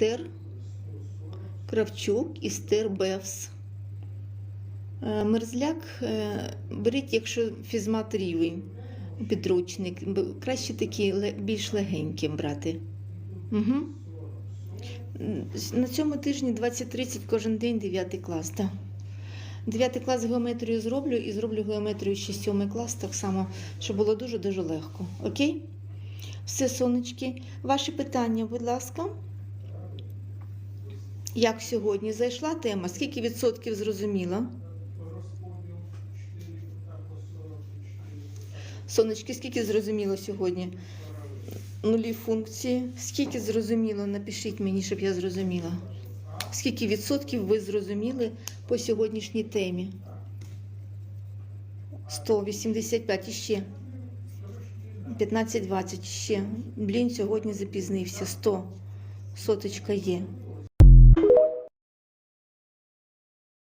Естер Кравчук і Стер Бевс. Е, Мерзляк е, беріть, якщо фізмат рівень, підручник. Краще такі більш легенькі брати. Угу. На цьому тижні 20-30 кожен день 9 клас. Так. 9 клас геометрію зроблю і зроблю геометрію ще 7 клас так само, щоб було дуже-дуже легко. Окей? Все, сонечки. Ваші питання, будь ласка. Як сьогодні зайшла тема? Скільки відсотків зрозуміла? Розподіл 4 або 44. Сонечки, скільки зрозуміло сьогодні? Нулі функції. Скільки зрозуміло? Напишіть мені, щоб я зрозуміла. Скільки відсотків ви зрозуміли по сьогоднішній темі? 185 іще. 15-20 ще. Блін, сьогодні запізнився. 100. Соточка є.